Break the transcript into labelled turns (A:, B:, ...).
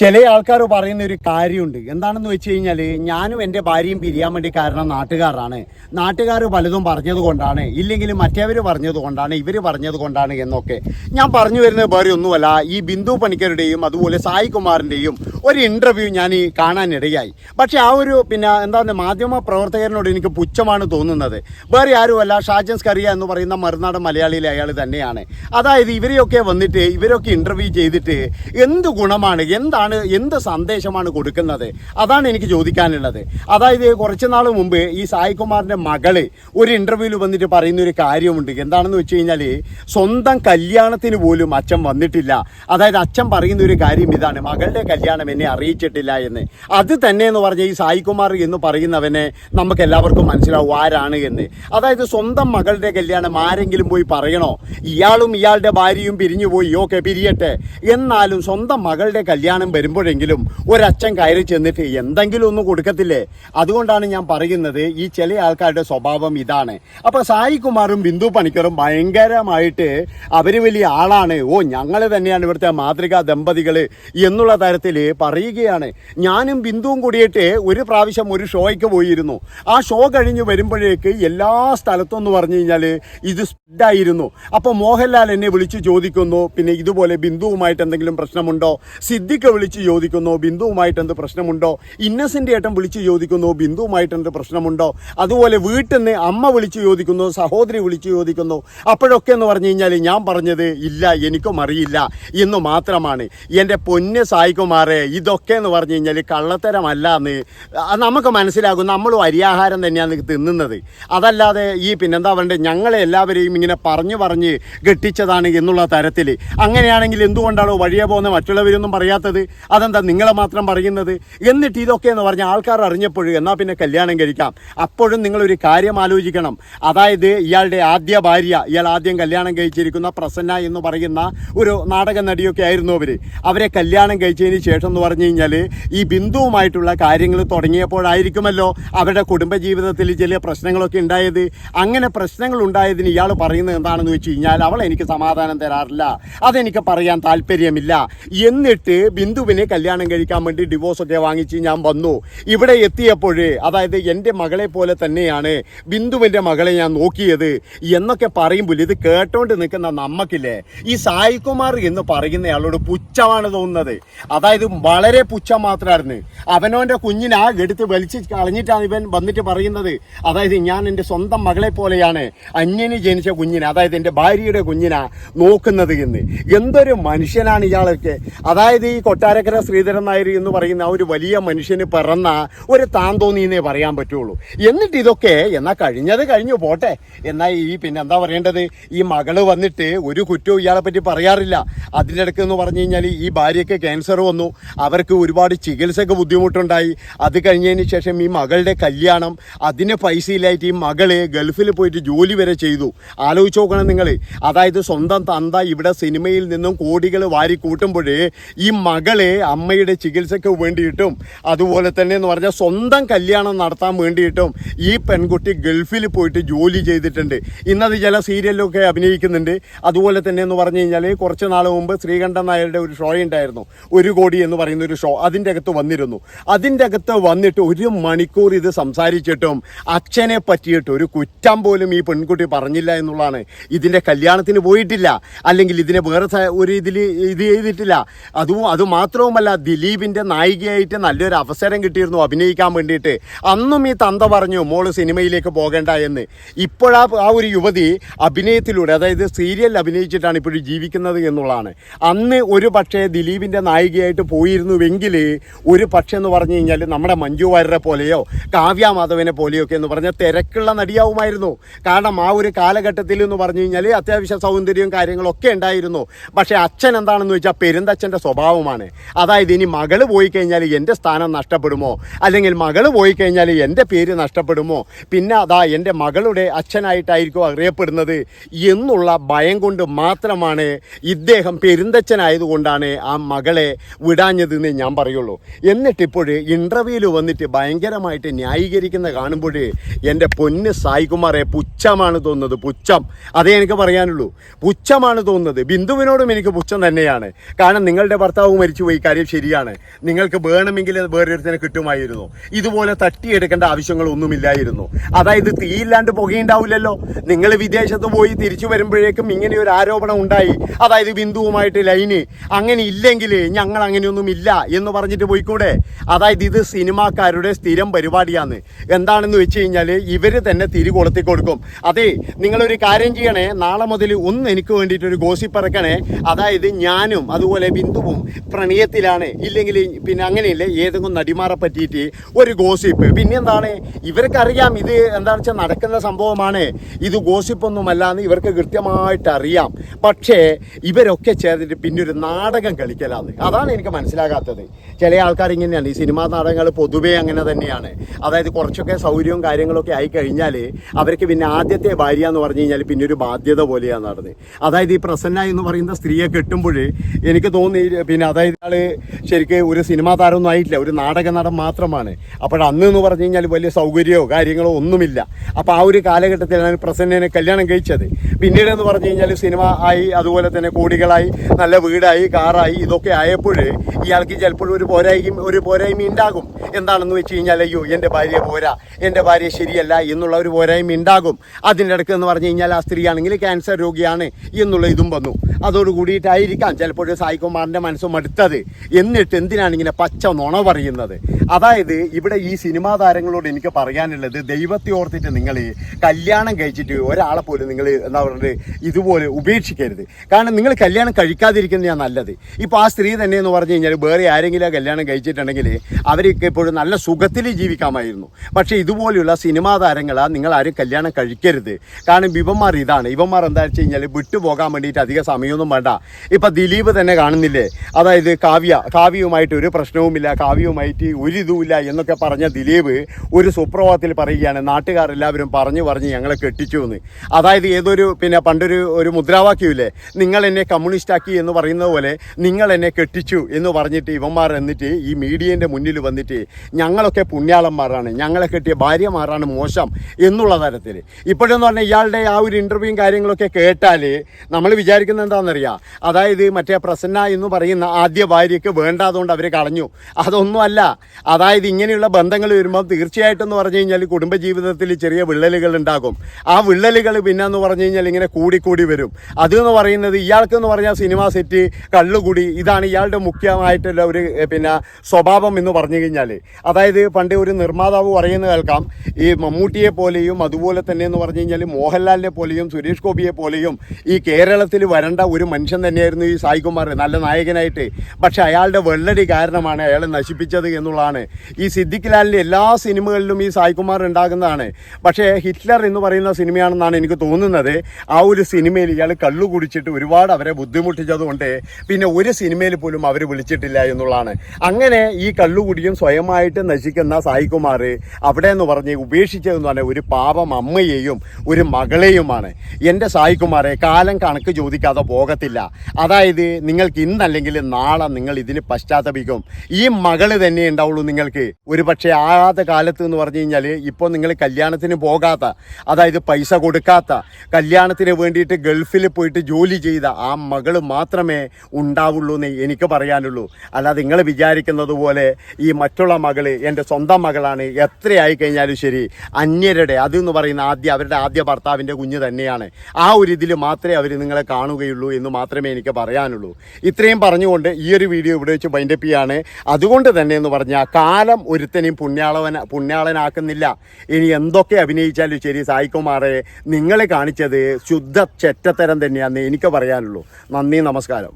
A: ചില ആൾക്കാർ പറയുന്ന ഒരു കാര്യമുണ്ട്. എന്താണെന്ന് വെച്ച് കഴിഞ്ഞാൽ ഞാനും എന്റെ ഭാര്യയും പിരിയാൻ വേണ്ടി കാരണം നാട്ടുകാരാണ്. നാട്ടുകാർ പലതും പറഞ്ഞത് കൊണ്ടാണ്. ഇല്ലെങ്കിൽ മറ്റേവർ പറഞ്ഞത് കൊണ്ടാണ് ഇവർ പറഞ്ഞത് കൊണ്ടാണ് എന്നൊക്കെ. ഞാൻ പറഞ്ഞു വരുന്നത് വേറെ ഒന്നുമല്ല. ഈ ബിന്ദു പണിക്കരുടെയും അതുപോലെ സായി കുമാറിന്റെയും ഒരു ഇന്റർവ്യൂ ഞാൻ ഈ കാണാനിടയായി. പക്ഷേ ആ ഒരു പിന്നെ എന്താ പറയുക മാധ്യമ പ്രവർത്തകരനോട് എനിക്ക് പുച്ഛമാണ് തോന്നുന്നത്. വേറെ ആരുമല്ല ഷാജൻസ് സ്കറിയ എന്ന് പറയുന്ന മറുനാടൻ മലയാളിയിലെ അയാൾ തന്നെയാണ്. അതായത് ഇവരെയൊക്കെ വന്നിട്ട് ഇവരൊക്കെ ഇന്റർവ്യൂ ചെയ്തിട്ട് എന്ത് ഗുണമാണ് എന്താണ് എന്ത് സന്ദേശമാണ് കൊടുക്കുന്നത്? അതാണ് എനിക്ക് ചോദിക്കാനുള്ളത്. അതായത് കുറച്ച് നാൾ മുമ്പ് ഈ സായികുമാറിന്റെ മകൾ ഒരു ഇന്റർവ്യൂവിൽ വന്നിട്ട് പറയുന്ന ഒരു കാര്യമുണ്ട് എന്താണെന്ന് വെച്ച് കഴിഞ്ഞാൽ സ്വന്തം കല്യാണത്തിന് പോലും അച്ഛൻ വന്നിട്ടില്ല. അതായത് അച്ഛൻ പറയുന്ന ഒരു കാര്യം ഇതാണ്. മകളുടെ കല്യാണം എന്നെ അറിയിച്ചിട്ടില്ല എന്ന്. അത് തന്നെ എന്ന് പറഞ്ഞ ഈ സായികുമാർ എന്ന് പറയുന്നവനെ നമുക്ക് എല്ലാവർക്കും മനസ്സിലാവും ആരാണ് എന്ന്. അതായത് സ്വന്തം മകളുടെ കല്യാണം ആരെങ്കിലും പോയി പറയണോ? ഇയാളും ഇയാളുടെ ഭാര്യയും പിരിഞ്ഞു പോയി ഓക്കെ പിരിയട്ടെ. എന്നാലും സ്വന്തം മകളുടെ കല്യാണം വരുമ്പോഴെങ്കിലും ഒരച്ഛൻ കയറി ചെന്നിട്ട് എന്തെങ്കിലും ഒന്നും കൊടുക്കത്തില്ലേ? അതുകൊണ്ടാണ് ഞാൻ പറയുന്നത് ഈ ചില ആൾക്കാരുടെ സ്വഭാവം ഇതാണ്. അപ്പൊ സായികുമാറും ബിന്ദു പണിക്കറും ഭയങ്കരമായിട്ട് അവർ വലിയ ആളാണ്. ഓ ഞങ്ങൾ തന്നെയാണ് ഇവിടുത്തെ മാതൃകാ ദമ്പതികൾ എന്നുള്ള തരത്തിൽ പറയുകയാണ്. ഞാനും ബിന്ദുവും കൂടിയിട്ട് ഒരു പ്രാവശ്യം ഒരു ഷോയ്ക്ക് പോയിരുന്നു. ആ ഷോ കഴിഞ്ഞ് വരുമ്പോഴേക്ക് എല്ലാ സ്ഥലത്തും എന്ന് പറഞ്ഞു കഴിഞ്ഞാൽ ഇത് സ്പ്രെഡായിരുന്നു അപ്പോൾ മോഹൻലാൽ എന്നെ വിളിച്ച് ചോദിക്കുന്നു. പിന്നെ ഇതുപോലെ ബിന്ദുവുമായിട്ട് എന്തെങ്കിലും പ്രശ്നമുണ്ടോ? സിദ്ദിഖ് വിളിച്ച് ചോദിക്കുന്നു? ബിന്ദുവുമായിട്ട് എന്ത് പ്രശ്നമുണ്ടോ? ഇന്നസെന്റ് ഏട്ടൻ വിളിച്ച് ചോദിക്കുന്നു? ബിന്ദുവുമായിട്ട് എന്ത് പ്രശ്നമുണ്ടോ? അതുപോലെ വീട്ടിൽ നിന്ന് അമ്മ വിളിച്ച് ചോദിക്കുന്നു? സഹോദരി വിളിച്ച് ചോദിക്കുന്നു? അപ്പോഴൊക്കെ എന്ന് പറഞ്ഞു കഴിഞ്ഞാൽ ഞാൻ പറഞ്ഞത് ഇല്ല എനിക്കും അറിയില്ല എന്ന് മാത്രമാണ്. എന്റെ പൊന്ന് സായികുമാറെ ഇതൊക്കെ എന്ന് പറഞ്ഞു കഴിഞ്ഞാൽ കള്ളത്തരമല്ല എന്ന് നമുക്ക് മനസ്സിലാകും. നമ്മളും അരിയാഹാരം തന്നെയാണ് തിന്നുന്നത്. അതല്ലാതെ ഈ പിന്നെന്താ പറയണ്ടേ? ഞങ്ങളെ എല്ലാവരെയും ഇങ്ങനെ പറഞ്ഞു പറഞ്ഞ് കെട്ടിച്ചതാണ് എന്നുള്ള തരത്തിൽ അങ്ങനെയാണെങ്കിൽ എന്തുകൊണ്ടാണോ വഴിയെ പോകുന്ന മറ്റുള്ളവരൊന്നും പറയാത്തത്? അതെന്താ നിങ്ങളെ മാത്രം പറയുന്നത്? എന്നിട്ട് ഇതൊക്കെ എന്ന് പറഞ്ഞാൽ ആൾക്കാർ അറിഞ്ഞപ്പോഴും എന്നാൽ പിന്നെ കല്യാണം കഴിക്കാം. അപ്പോഴും നിങ്ങളൊരു കാര്യം ആലോചിക്കണം. അതായത് ഇയാളുടെ ആദ്യ ഭാര്യ ഇയാൾ ആദ്യം കല്യാണം കഴിച്ചിരിക്കുന്ന പ്രസന്ന എന്ന് പറയുന്ന ഒരു നാടക നടിയൊക്കെ ആയിരുന്നു അവർ അവരെ കല്യാണം കഴിച്ചതിന് ശേഷം എന്ന് പറഞ്ഞു കഴിഞ്ഞാൽ ഈ ബിന്ദുവുമായിട്ടുള്ള കാര്യങ്ങൾ തുടങ്ങിയപ്പോഴായിരിക്കുമല്ലോ അവരുടെ കുടുംബജീവിതത്തിൽ ചില പ്രശ്നങ്ങളൊക്കെ ഉണ്ടായത്. അങ്ങനെ പ്രശ്നങ്ങൾ ഉണ്ടായതിന് ഇയാൾ പറയുന്നത് എന്താണെന്ന് വെച്ച് കഴിഞ്ഞാൽ അവൾ എനിക്ക് സമാധാനം തരാറില്ല. അതെനിക്ക് പറയാൻ താല്പര്യമില്ല. എന്നിട്ട് ബിന്ദുവിനെ കല്യാണം കഴിക്കാൻ വേണ്ടി ഡിവോഴ്സൊക്കെ വാങ്ങിച്ച് ഞാൻ വന്നു. ഇവിടെ എത്തിയപ്പോഴേ അതായത് എന്റെ മകളെ പോലെ തന്നെയാണ് ബിന്ദുവിന്റെ മകളെ ഞാൻ നോക്കിയത്. എന്നൊക്കെ പറയുമ്പോൾ ഇത് കേട്ടോണ്ട് നിൽക്കുന്ന നമ്മക്കില്ലേ? ഈ സായികുമാർ എന്ന് പറയുന്നയാളോട് പുച്ഛമാണ് തോന്നുന്നത്. അതായത് വളരെ പുച്ഛം മാത്രമായിരുന്നു അവനോന്റെ കുഞ്ഞിനെ എടുത്ത് വലിച്ച് കളഞ്ഞിട്ടാണ് ഇവൻ വന്നിട്ട് പറയുന്നത്. അതായത് ഞാൻ എന്റെ സ്വന്തം മകളെ പോലെയാണ് അന്യന് ജനിച്ച കുഞ്ഞിനെ അതായത് എന്റെ ഭാര്യയുടെ കുഞ്ഞിനാ നോക്കുന്നത് എന്ന്. എന്തൊരു മനുഷ്യനാണ് ഇയാളൊക്കെ. അതായത് ഈ കൊട്ടാരക്കര ശ്രീധരൻ നായർ എന്ന് പറയുന്ന ഒരു വലിയ മനുഷ്യന് പിറന്ന ഒരു എന്നേ പറയാൻ പറ്റുള്ളൂ. എന്നിട്ട് ഇതൊക്കെ എന്നാ കഴിഞ്ഞത് കഴിഞ്ഞു പോട്ടെ. എന്നാൽ ഈ പിന്നെ എന്താ പറയേണ്ടത്? ഈ മകൾ വന്നിട്ട് ഒരു കുറ്റവും ഇയാളെ പറ്റി പറയാറില്ല. അതിന്റെ ഇടയ്ക്ക് എന്ന് പറഞ്ഞു കഴിഞ്ഞാൽ ഈ ഭാര്യയ്ക്ക് ക്യാൻസർ വന്നു. അവർക്ക് ഒരുപാട് ചികിത്സക്ക് ബുദ്ധിമുട്ടുണ്ടായി. അത് കഴിഞ്ഞതിന് ശേഷം ഈ മകളുടെ കല്യാണം അതിന് പൈസ ഇല്ലായിട്ട് ഈ മകൾ ഗൾഫിൽ പോയിട്ട് ജോലി വരെ ചെയ്തു. ആലോചിച്ച് നോക്കണം നിങ്ങൾ അതായത് സ്വന്തം തന്ത ഇവിടെ സിനിമയിൽ നിന്നും കോടികൾ വാരി കൂട്ടുമ്പോഴേ ഈ മകളെ അമ്മയുടെ ചികിത്സയ്ക്ക് വേണ്ടിയിട്ടും അതുപോലെ തന്നെ എന്ന് പറഞ്ഞാൽ സ്വന്തം കല്യാണം നടത്താൻ വേണ്ടിയിട്ടും ഈ പെൺകുട്ടി ഗൾഫിൽ പോയിട്ട് ജോലി ചെയ്തിട്ടുണ്ട്. ഇന്നത് ചില സീരിയലൊക്കെ അഭിനയിക്കുന്നുണ്ട്. അതുപോലെ തന്നെ എന്ന് പറഞ്ഞു കഴിഞ്ഞാൽ കുറച്ച് നാൾ മുമ്പ് ശ്രീകണ്ഠൻ നായരുടെ ഒരു ഷോ ഉണ്ടായിരുന്നു. ഒരു കോടി എന്ന് പറയുന്ന ഒരു ഷോ അതിന്റെ അകത്ത് വന്നിരുന്നു. അതിന്റെ അകത്ത് വന്നിട്ട് ഒരു മണിക്കൂർ ഇത് സംസാരിച്ചിട്ടും അച്ഛനെ പറ്റിയിട്ട് ഒരു കുറ്റം പോലും ഈ പെൺകുട്ടി പറഞ്ഞില്ല എന്നുള്ളതാണ്. ഇതിന്റെ കല്യാണത്തിന് പോയിട്ടില്ല. അല്ലെങ്കിൽ ഇതിനെ വേറെ ഒരു ഇതിൽ ഇത് ചെയ്തിട്ടില്ല. അതും അത് മാത്രവുമല്ല ദിലീപിന്റെ നായികയായിട്ട് നല്ലൊരു അവസരം കിട്ടിയിരുന്നു അഭിനയിക്കാൻ വേണ്ടിയിട്ട്. അന്നും ഈ തന്ത പറഞ്ഞു മോൾ സിനിമയിലേക്ക് പോകേണ്ട എന്ന്. ഇപ്പോഴാ ആ ഒരു യുവതി അഭിനയത്തിലൂടെ അതായത് സീരിയൽ അഭിനയിച്ചിട്ടാണ് ഇപ്പോഴും ജീവിക്കുന്നത് എന്നുള്ളതാണ്. അന്ന് ഒരു പക്ഷേ ദിലീപിന്റെ നായികയായിട്ട് പോയിരുന്നുവെങ്കിൽ ഒരു പക്ഷേ എന്ന് പറഞ്ഞു കഴിഞ്ഞാൽ നമ്മുടെ മഞ്ജു വാര്യരെ പോലെയോ കാവ്യ മാധവനെ പോലെയോ ഒക്കെ എന്ന് പറഞ്ഞാൽ തിരക്കുള്ള നടിയാവുമായിരുന്നു. കാരണം ആ ഒരു കാലഘട്ടത്തിൽ എന്ന് പറഞ്ഞു കഴിഞ്ഞാൽ അത്യാവശ്യ സൗന്ദര്യവും കാര്യങ്ങളൊക്കെ ഉണ്ടായിരുന്നു. പക്ഷേ അച്ഛൻ എന്താണെന്ന് വെച്ചാൽ പെരുന്തച്ഛന്റെ സ്വഭാവമാണ്. അതായത് ഇനി മകൾ പോയി കഴിഞ്ഞാൽ എന്റെ സ്ഥാനം നഷ്ടപ്പെടുമോ? അല്ലെങ്കിൽ മകൾ പോയി കഴിഞ്ഞാൽ എന്റെ പേര് നഷ്ടപ്പെടുമോ? പിന്നെ അതാ എന്റെ മകളുടെ അച്ഛനായിട്ടായിരിക്കും അറിയപ്പെടുന്നത് എന്നുള്ള ഭയം കൊണ്ട് മാത്രമാണ് ഇദ്ദേഹം പെരുന്തച്ഛനായതുകൊണ്ടാണ് ആ മകളെ വിടാഞ്ഞത് എന്നേ ഞാൻ പറയുള്ളൂ. എന്നിട്ടിപ്പോൾ ഇന്റർവ്യൂവിൽ വന്നിട്ട് ഭയങ്കരമായിട്ട് ന്യായീകരിക്കുന്ന കാണുമ്പോൾ എന്റെ പൊന്ന് സായികുമാറെ പുച്ഛമാണ് തോന്നുന്നത്. പുച്ഛം. അതേ എനിക്ക് പറയാനുള്ളൂ. പുച്ഛമാണ് തോന്നുന്നത്. ബിന്ദുവിനോടും എനിക്ക് പുച്ഛം തന്നെയാണ്. കാരണം നിങ്ങളുടെ ഭർത്താവ് മരിച്ചുപോയി കാര്യം ശരിയാണ്. നിങ്ങൾക്ക് വേണമെങ്കിൽ വേറൊരുത്തിനെ കിട്ടുമായിരുന്നു. ഇതുപോലെ തട്ടിയെടുക്കേണ്ട ആവശ്യങ്ങളൊന്നുമില്ലായിരുന്നു. അതായത് തീയില്ലാണ്ട് പുകയുണ്ടാവില്ലല്ലോ. നിങ്ങൾ വിദേശത്ത് പോയി തിരിച്ചു വരുമ്പോഴേക്കും ഇങ്ങനെ ഒരു ആരോപണം ഉണ്ടായി. അതായത് ബിന്ദുവുമായിട്ട് ലൈന്. അങ്ങനെ ഇല്ലെങ്കിൽ ഞങ്ങൾ അങ്ങനെയൊന്നും ഇല്ല എന്ന് പറഞ്ഞിട്ട് പോയിക്കൂടെ? അതായത് ഇത് സിനിമാക്കാരുടെ സ്ഥിരം പരിപാടിയാണ്. എന്താണെന്ന് വെച്ച് കഴിഞ്ഞാൽ ഇവർ തന്നെ തിരി കൊളുത്തി കൊടുക്കും. അതെ നിങ്ങളൊരു കാര്യം ചെയ്യണേ. നാളെ മുതൽ ഒന്ന് എനിക്ക് വേണ്ടിയിട്ട് ഒരു ഗോസിപ്പ് ഇറക്കണേ. അതായത് ഞാനും അതുപോലെ ബിന്ദുവും പ്രണയത്തിലാണ് ഇല്ലെങ്കിൽ പിന്നെ അങ്ങനെയില്ല? ഏതെങ്കിലും നടിമാറെ പറ്റിയിട്ട് ഒരു ഗോസിപ്പ്. പിന്നെന്താണ്? ഇവർക്കറിയാം ഇത് എന്താണെന്ന് വെച്ചാൽ നടക്കുന്ന സംഭവമാണ്. ഇത് ഗോസിപ്പൊന്നുമല്ല എന്ന് ഇവർക്ക് കൃത്യമായിട്ട് അറിയാം. പക്ഷേ ഇവരൊക്കെ ചേർന്നിട്ട് പിന്നെ ഒരു നാടകം കളിക്കലാണ് അതാണ് എനിക്ക് മനസ്സിലാകാത്തത്. ചില ആൾക്കാർ ഇങ്ങനെയാണ്. ഈ സിനിമാ നാടകങ്ങൾ പൊതുവേ അങ്ങനെ തന്നെയാണ്. അതായത് കുറച്ചൊക്കെ സൗകര്യവും കാര്യങ്ങളൊക്കെ ആയി കഴിഞ്ഞാൽ അവർക്ക് പിന്നെ ആദ്യത്തെ ഭാര്യ എന്ന് പറഞ്ഞു കഴിഞ്ഞാൽ പിന്നെ ഒരു ബാധ്യത പോലെയാണ് നടന്നത്. അതായത് ഈ പ്രസന്ന എന്ന് പറയുന്ന സ്ത്രീയെ കെട്ടുമ്പോൾ എനിക്ക് തോന്നി പിന്നെ അതായത് ആൾ ശരിക്ക് ഒരു സിനിമാ താരമൊന്നും ആയിട്ടില്ല. ഒരു നാടക നടൻ മാത്രമാണ്. അപ്പോൾ അന്ന് എന്ന് പറഞ്ഞു കഴിഞ്ഞാൽ വലിയ സൗകര്യമോ കാര്യങ്ങളോ ഒന്നുമില്ല. അപ്പോൾ ആ ഒരു കാലഘട്ടത്തിലാണ് പ്രസന്നനെ കല്യാണം കഴിച്ചത്. പിന്നീട് എന്ന് പറഞ്ഞു കഴിഞ്ഞാൽ സിനിമ ആയി അതുപോലെ തന്നെ കോടികളായി നല്ല വീടായി കാറായി ഇതൊക്കെ ആയപ്പോൾ ഇയാൾക്ക് ചിലപ്പോൾ ഒരു പോരായ്മ ഒരു പോരായ്മ ഉണ്ടാകും എന്താണെന്ന് വെച്ച് കഴിഞ്ഞാൽ അയ്യോ എന്റെ ഭാര്യ പോരാ എന്റെ ഭാര്യ ശരിയല്ല എന്നുള്ള ഒരു പോരായ്മ ഉണ്ടാകും അതിന്റെ ഇടയ്ക്ക് എന്ന് പറഞ്ഞു കഴിഞ്ഞാൽ ആ സ്ത്രീയാണെങ്കിൽ ക്യാൻസർ രോഗിയാണ് എന്നുള്ള ഇതും വന്നു. അതോട് കൂടിയിട്ടായിരിക്കാം ചിലപ്പോൾ സായികുമാറിന്റെ മനസ്സും എന്നിട്ട് എന്തിനാണ് ഇങ്ങനെ പച്ച നുണ പറയുന്നത്? അതായത് ഇവിടെ ഈ സിനിമാ താരങ്ങളോട് എനിക്ക് പറയാനുള്ളത് ദൈവത്തെ ഓർത്തിട്ട് നിങ്ങൾ കല്യാണം കഴിച്ചിട്ട് ഒരാളെ പോലും നിങ്ങൾ എന്താ പറയുന്നത് ഇതുപോലെ ഉപേക്ഷിക്കരുത്. കാരണം നിങ്ങൾ കല്യാണം കഴിക്കാതിരിക്കുന്നതാണ് നല്ലത്. ഇപ്പോൾ ആ സ്ത്രീ തന്നെ എന്ന് പറഞ്ഞു കഴിഞ്ഞാൽ വേറെ ആരെങ്കിലും കല്യാണം കഴിച്ചിട്ടുണ്ടെങ്കിൽ അവർക്ക് ഇപ്പോഴും നല്ല സുഖത്തിൽ ജീവിക്കാമായിരുന്നു. പക്ഷേ ഇതുപോലെയുള്ള സിനിമാ താരങ്ങളാണ് നിങ്ങൾ ആരും കല്യാണം കഴിക്കരുത്. കാരണം ഇവന്മാർ ഇതാണ്. ഇവന്മാർ എന്താ വെച്ച് കഴിഞ്ഞാൽ വിട്ടുപോകാൻ വേണ്ടിയിട്ട് അധിക സമയമൊന്നും വേണ്ട. ഇപ്പം ദിലീപ് തന്നെ കാണുന്നില്ലേ? അതായത് കാവ്യ കാവ്യവുമായിട്ട് ഒരു പ്രശ്നവുമില്ല കാവ്യവുമായിട്ട് ഒരു ഇതുമില്ല എന്നൊക്കെ പറഞ്ഞ ദിലീപ് ഒരു സുപ്രഭാതത്തിൽ പറയുകയാണ് നാട്ടുകാരെല്ലാവരും പറഞ്ഞു പറഞ്ഞ് ഞങ്ങളെ കെട്ടിച്ചു എന്ന് അതായത് ഏതൊരു പിന്നെ പണ്ടൊരു ഒരു മുദ്രാവാക്യമില്ലേ നിങ്ങൾ എന്നെ കമ്മ്യൂണിസ്റ്റാക്കി എന്ന് പറയുന്നത് പോലെ നിങ്ങൾ എന്നെ കെട്ടിച്ചു എന്ന് പറഞ്ഞിട്ട് ഇവന്മാർ എന്നിട്ട് ഈ മീഡിയേന്റെ മുന്നിൽ വന്നിട്ട് ഞങ്ങളൊക്കെ പുണ്യാളന്മാരാണ് ഞങ്ങളെ കെട്ടിയ ഭാര്യമാരാണ് മോശം എന്നുള്ള തരത്തിൽ. ഇപ്പോഴെന്ന് പറഞ്ഞാൽ ഇയാളുടെ ആ ഒരു ഇന്റർവ്യൂവും കാര്യങ്ങളൊക്കെ കേട്ടാൽ നമ്മൾ വിചാരിക്കുന്നത് എന്താണെന്നറിയാം? അതായത് മറ്റേ പ്രസന്ന എന്ന് പറയുന്ന ആദ്യ ഭാര്യയ്ക്ക് വേണ്ടാതുകൊണ്ട് അവർ കളഞ്ഞു. അതൊന്നുമല്ല. അതായത് ഇങ്ങനെയുള്ള ബന്ധങ്ങൾ വരുമ്പോൾ തീർച്ചയായിട്ടും എന്ന് പറഞ്ഞു കഴിഞ്ഞാൽ കുടുംബജീവിതത്തിൽ ചെറിയ വിള്ളലുകൾ ഉണ്ടാകും. ആ വിള്ളലുകൾ പിന്നെ എന്ന് പറഞ്ഞു കഴിഞ്ഞാൽ ഇങ്ങനെ കൂടിക്കൂടി വരും. അതെന്ന് പറയുന്നത് ഇയാൾക്ക് എന്ന് പറഞ്ഞാൽ സിനിമ സെറ്റ് കള്ളുകൂടി ഇതാണ് ഇയാളുടെ മുഖ്യമായിട്ടുള്ള ഒരു പിന്നെ സ്വഭാവം എന്ന് പറഞ്ഞു കഴിഞ്ഞാൽ അതായത് പണ്ട് ഒരു നിർമ്മാതാവ് പറയുന്നത് കേൾക്കാം. ഈ മമ്മൂട്ടിയെ പോലെയും അതുപോലെ തന്നെ എന്ന് പറഞ്ഞു കഴിഞ്ഞാൽ മോഹൻലാലിനെ പോലെയും സുരേഷ് ഗോപിയെ പോലെയും ഈ കേരളത്തിൽ വരേണ്ട ഒരു മനുഷ്യൻ തന്നെയായിരുന്നു ഈ സായികുമാർ നല്ല നായകനായിട്ട്. പക്ഷെ അയാളുടെ വെള്ളടി കാരണമാണ് അയാളെ നശിപ്പിച്ചത് എന്നുള്ളതാണ്. ഈ സിദ്ദിഖ് ലാലിന്റെ എല്ലാ സിനിമകളിലും ഈ സായികുമാർ ഉണ്ടാകുന്നതാണ്. പക്ഷേ ഹിറ്റ്ലർ എന്ന് പറയുന്ന സിനിമയാണെന്നാണ് എനിക്ക് തോന്നുന്നത്. ആ ഒരു സിനിമയിൽ ഇയാൾ കള്ളു കുടിച്ചിട്ട് ഒരുപാട് അവരെ ബുദ്ധിമുട്ടിച്ചതുകൊണ്ട് പിന്നെ ഒരു സിനിമയിൽ പോലും അവർ വിളിച്ചിട്ടില്ല എന്നുള്ളതാണ്. അങ്ങനെ ഈ കള്ളുകുടിയും സ്വയമായിട്ട് നശിക്കുന്ന സായികുമാർ അവിടെ എന്ന് പറഞ്ഞ് ഉപേക്ഷിച്ചതെന്ന് പറഞ്ഞാൽ ഒരു പാപം അമ്മയെയും ഒരു മകളെയുമാണ്. എന്റെ സായികുമാറെ കാലം കണക്ക് ചോദിക്കാതെ പോകത്തില്ല. അതായത് നിങ്ങൾക്ക് ഇന്നല്ലെങ്കിൽ നാളെ നിങ്ങൾ ഇതിന് പശ്ചാത്തപിക്കും. ഈ മകൾ തന്നെ ഉണ്ടാവുള്ളൂ നിങ്ങൾക്ക്. ഒരു പക്ഷേ ആകാത്ത കാലത്ത് എന്ന് പറഞ്ഞു കഴിഞ്ഞാൽ ഇപ്പോൾ നിങ്ങൾ കല്യാണത്തിന് പോകാത്ത അതായത് പൈസ കൊടുക്കാത്ത കല്യാണത്തിന് വേണ്ടിയിട്ട് ഗൾഫിൽ പോയിട്ട് ജോലി ചെയ്ത ആ മകൾ മാത്രമേ ഉണ്ടാവുള്ളൂ എന്ന് എനിക്ക് പറയാനുള്ളൂ. അല്ലാതെ നിങ്ങൾ വിചാരിക്കുന്നത് പോലെ ഈ മറ്റുള്ള മകൾ എന്റെ സ്വന്തം മകളാണ് എത്രയായി കഴിഞ്ഞാലും ശരി അന്യരുടെ അതെന്ന് പറയുന്ന ആദ്യ അവരുടെ ആദ്യ ഭർത്താവിന്റെ കുഞ്ഞ് തന്നെയാണ്. ആ ഒരു ഇതിൽ മാത്രമേ അവർ നിങ്ങളെ കാണുകയുള്ളൂ എന്ന് മാത്രമേ എനിക്ക് പറയാനുള്ളൂ. ഇത്രയും പറഞ്ഞുകൊണ്ട് ഈ ഒരു വീഡിയോ ഇവിടെ വെച്ച് ബൈൻഡപ്പ് ചെയ്യാണ്. അതുകൊണ്ട് തന്നെ എന്ന് പറഞ്ഞാൽ കാലം ഒരുത്തനെയും പുണ്യാളവന പുണ്യാളനാക്കുന്നില്ല. ഇനി എന്തൊക്കെ അഭിനയിച്ചാലും ശരി സായിക്കുമാറെ നിങ്ങളെ കാണിച്ചത് ശുദ്ധ ചെറ്റത്തരം തന്നെയാണെന്ന് എനിക്ക് പറയാനുള്ളൂ. നന്ദി നമസ്കാരം.